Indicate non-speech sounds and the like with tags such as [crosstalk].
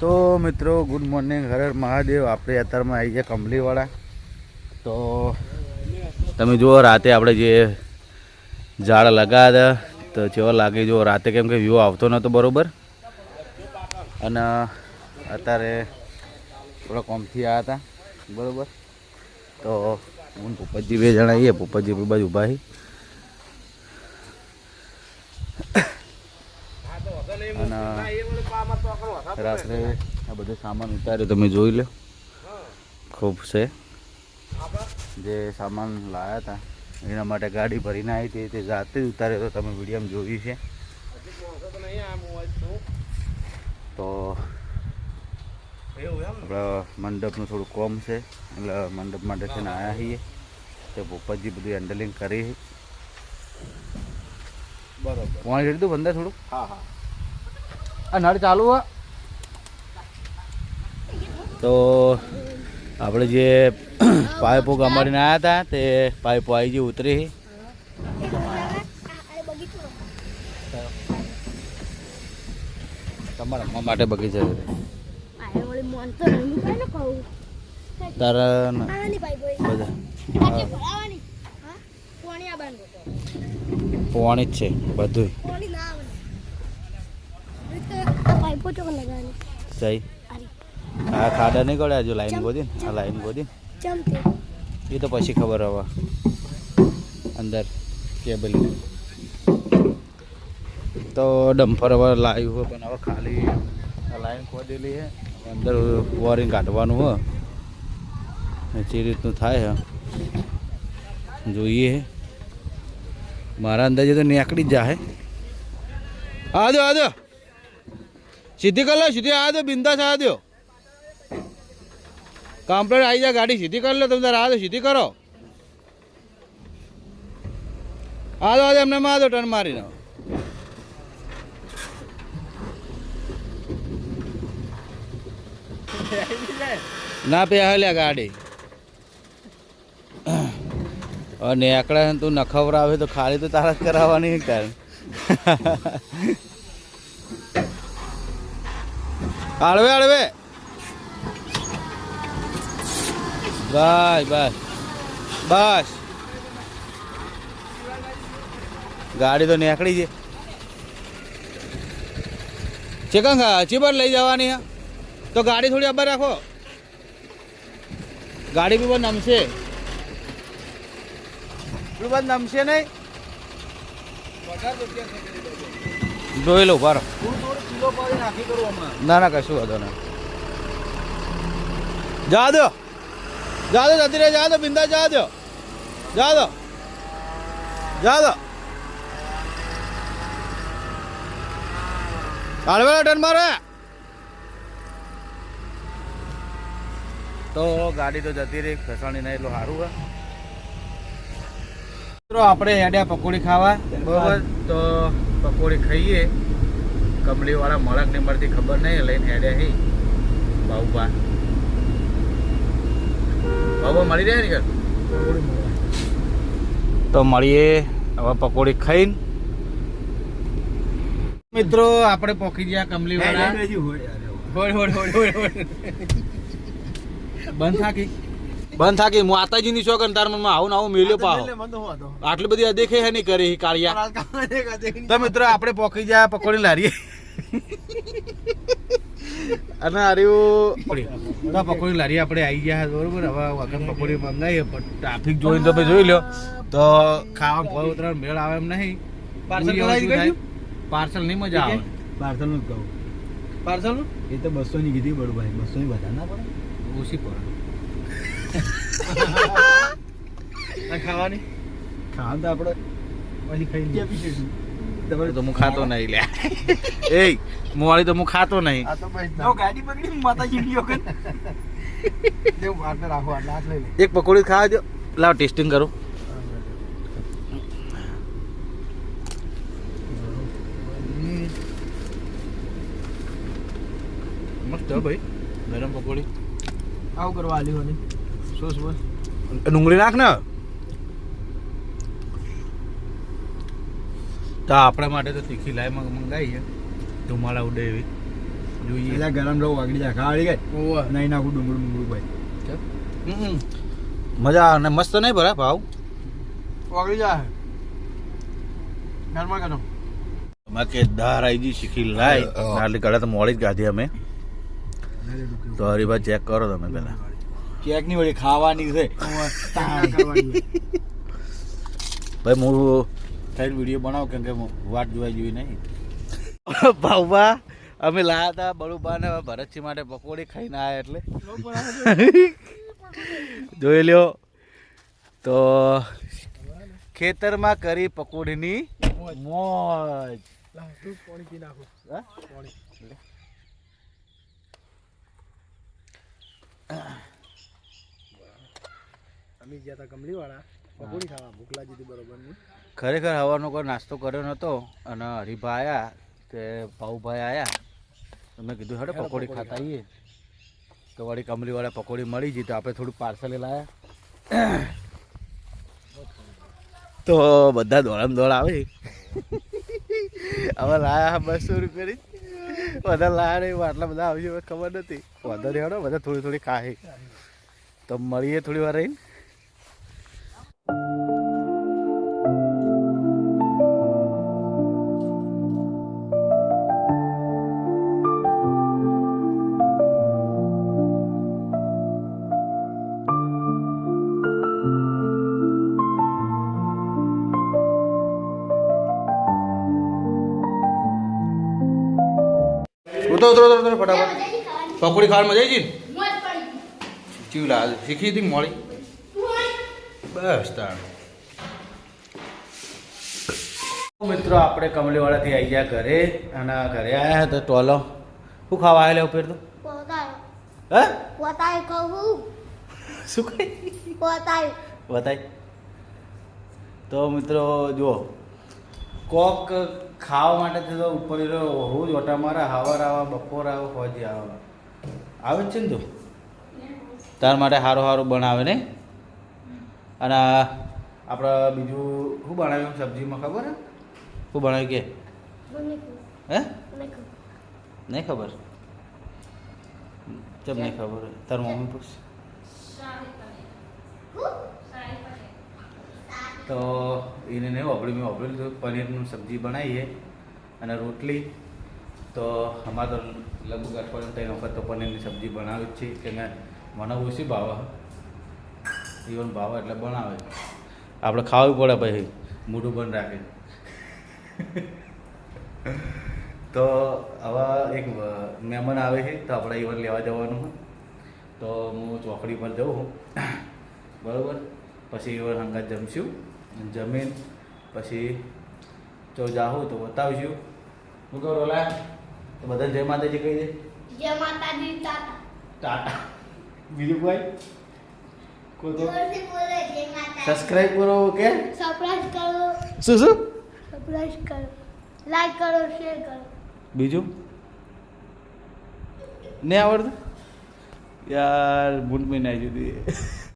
તો મિત્રો good morning હર મહાદેવ. આપણે અત્યારમાં આવી ગયા કંપનીવાળા તો તમે જુઓ, રાતે આપણે જે ઝાડ લગાવ્યા હતા, તો જેવો લાગે જો રાતે કેમ કે વ્યૂ આવતો નહોતો બરોબર. અને અત્યારે થોડા કોમથી આવ્યા હતા, બરોબર. તો હું ને બે જણા આવીએ બે બાજુ ઊભા છીએ અને રાત્રે આ બધો સામાન ઉતાર્યો તમે જોઈ લો. ખૂબ છે. જે સામાન લાવ્યા હતા એના માટે ગાડી ભરીને આવી હતી તે જાતે જ ઉતાર્યો તો તમે વિડીયોમાં જોયું છે. તો આપણા મંડપનું થોડું કોમ છે. એટલે મંડપ માટે છે ને આવ્યા છીએ. તે પોપટજી બધું હેન્ડલિંગ કરી બરાબર. પાણી રેડી દઉં બંદર થોડું હા હા. આ નળ ચાલુ હે. તો આપણે જે [clears throat] પાઇપો ગમાડીને આવ્યા હતા તે પાઇપો આવી જે ઉતરી તમારા રમવા માટે બગીચા તારા બધા. પોણી જ છે બધું સહી? આ ખાડા નહીં ગળ્યા હજુ લાઈન ગોદી આ લાઈન ગોદી એ તો પછી ખબર હવે. અંદર કેબલ તો ડમ્ફર હવે લાવ્યું હોય પણ હવે ખાલી આ લાઈન ખોદેલી છે. અંદર વોરિંગ કાઢવાનું હોય જે રીતનું થાય જોઈએ. મારા અંદાજે તો નીકળી જ જાય આ દો આ દો સીધી કર લો સીધી. આ દો બિંદાસ આ દો કમ્પ્લેટ આવી જાય, ગાડી સીધી કરી લો, તમે તારે આ સીધી કરો. આ દો આ એમને માં દો ટર્ન મારીને. ના પે હલ્યા ગાડી. અને એકડા તું નખવરાવે તો ખાલી તો તારા જ કરાવવાની તારે. આડવે હળવે. બસ બસ બસ ગાડી તો નીકળી છે. ચિકન ચીબર લઈ જવાની તો ગાડી થોડી અબર રાખો. ગાડી બી બંધ નમશે. બંધ નમશે નહીં. જોઈ લો બરો થોડું થોડું કિલો પાડી નાખી કરું હમણાં. ના ના કશું વાંધો નહીં. જા દો. દો જતી રહે જા દો બિંદા જા દો જા દો જા દો હાલવેલા ટર્ન મારે તો ગાડી તો જતી રહી ફસાણી નહીં એટલું સારું હે મિત્રો આપણે હેડ્યા પકોડી ખાવા. બરોબર તો પકોડી ખાઈએ. કમલી વાળા મળક ને મળતી ખબર નહીં લઈને હેડ્યા હી. બાઉબા બાઉબા મળી રહ્યા ને ઘર? તો મળીએ હવે પકોડી ખાઈને. મિત્રો આપણે પોખી ગયા કમલી વાળા હોડ હોડ હોડ હોડ હોડ બંધ થાકી બંધ થાકી હું માતાજીની ની છોકર તાર મનમાં આવું ને આવું મેલ્યો પાહો. આટલી બધી અદેખે હે નહીં કરી કાળિયા તો મિત્રો આપણે પોખી ગયા પકોડી લારીએ. અને આર્યું તો પકોડી લારી આપણે આવી ગયા બરોબર? હવે વગર પકોડી મંગાવીએ પણ ટ્રાફિક જોઈને તમે જોઈ લો તો ખાવા કોઈ ઉતરણ મેળ આવે એમ નહીં. પાર્સલ કરાવી થાય. પાર્સલ નહીં મજા આવે. પાર્સલનું જ કહું. પાર્સલ એ તો બસો ની કીધી બરોબર બસો ની વધારે ના પડે. ઓછી પડે. [laughs] ખાવાની? ખાવાનું તો આપણે પછી ખાઈ લઈએ. તો હું ખાતો નહીં લે [laughs] એ મોવાળી તો હું ખાતો નહીં. આ તો ગાડી પકડી માતાજી એક પકોડી ખાવા દો લાવ ટેસ્ટિંગ કરો. મસ્ત ભાઈ. ગરમ પકોડી. આવું કરવા આલ્યું હોની સોસ બસ ડુંગળી નાખ ને. તો આપણા માટે તો તીખી લાઈ મંગાવી છે ધુમાડા ઉડે એવી. જોઈએ. એટલે ગરમ રહો વાગડી જાય. ખાવાળી ગઈ નહીં નાખું ડુંગળું ડુંગળું ભાઈ. હમ. મજા અને ને? મસ્ત નહીં ભરા ભાવ? વાગડી જાય. ઘરમાં કરો. એમાં કે દાર આવી ગઈ શીખી લાય. આટલી કડા તો મોડી જ ગાધી અમે. તો હરીભાઈ ચેક કરો તમે પેલા ચેકની વળી ખાવાની છે. ભાઈ હું ખાઈને વીડિયો બનાવો કેમ કે હું વાટ જોવાઈ જોઈ નહીં. [laughs] ભાવબા અમે લાયા હતા બળુબા ને ભરતસિંહ માટે પકોડી ખાઈને આવ્યા એટલે. [laughs] જોઈ લ્યો. તો ખેતરમાં કરી પકોડીની મોજ. પાણી પી નાખો હા? પાણી અમે ગયા હતા કમલી વાળા પકોડી ખાવા ભૂખ લાગી હતી બરોબરની ખરેખર હવાનો કોઈ નાસ્તો કર્યો નહોતો અને હરિભા આવ્યા કે ભાઉભાઈ આવ્યા તો મેં કીધું હેડે પકોડી ખાતા આવીએ તો વળી કમલીવાળા પકોડી મળી ગઈ તો આપણે થોડું પાર્સલ લાયા. તો બધા દોડામ દોડ આવે. હવે લાયા બસો રૂપિયાની. બધા લાયા નહીં આટલા બધા આવશે ખબર નથી. વાંધો નહીં હેડો બધા થોડી થોડી ખાય તો મળીએ થોડી વાર રહીને. ઉતરો ઉતરો ઉતરો ઉતરો ફટાફટ. પકોડી આવી ને ચીવ લાલ. શીખી હતી મોડી બસ તાણ. મિત્રો આપણે કમલીવાળાથી આવી ગયા ઘરે અને ઘરે આવ્યા તો ટોલો. શું ખાવા આવેલા ઉપર તો? પોતાય. હે? પોતાય કહું. શું કહી? પોતાય. બતાય તો મિત્રો જુઓ. કોક ખાવા માટે તો ઉપર રોજ ઓટા મારા હવાર આવા બપોર આવે ફોજી આવે. આવે જ છે ને તું? તાર માટે સારું સારું બનાવે ને? અને આપણે બીજું શું બનાવ્યું સબ્જીમાં ખબર હે? શું બનાવ્યું કે? હે? નહીં ખબર. ચમ નહીં ખબર. તાર મમ્મી પૂછ. તો એને નહીં વાપર્યું મેં વાપરેલું તો પનીરનું સબ્જી બનાવીએ અને રોટલી. તો અમારે તો લગભગ અઠવાડિયું ત્રણ વખત તો પનીરની સબ્જી બનાવી જ છે. કે મને ઓછી ભાવે. ઇવન ભાવે એટલે બનાવે. આપણે ખાવું પડે પછી. મોઢું બંધ રાખે. તો આવા એક મહેમાન આવે છે, તો આપણે ઇવન લેવા જવાનું તો હું ચોકડી પર જઉં બરાબર? પછી ઇવન હંગાત જમશું. જમીન પછી જો જાઉં તો બતાવશું. હું કહું રોલા તો બધા જય માતાજી કહી દે. જય માતાજી તાતા ટાટા. બીજું કોઈ? કોઈ તો? સબસ્ક્રાઈબ કરો ઓકે સબસ્ક્રાઇબ કરો. શું શું? સબસ્ક્રાઇબ કરો. લાઈક કરો શેર કરો. બીજું? નહીં આવડતું? યાર બૂટ મેં નાઈ દીધી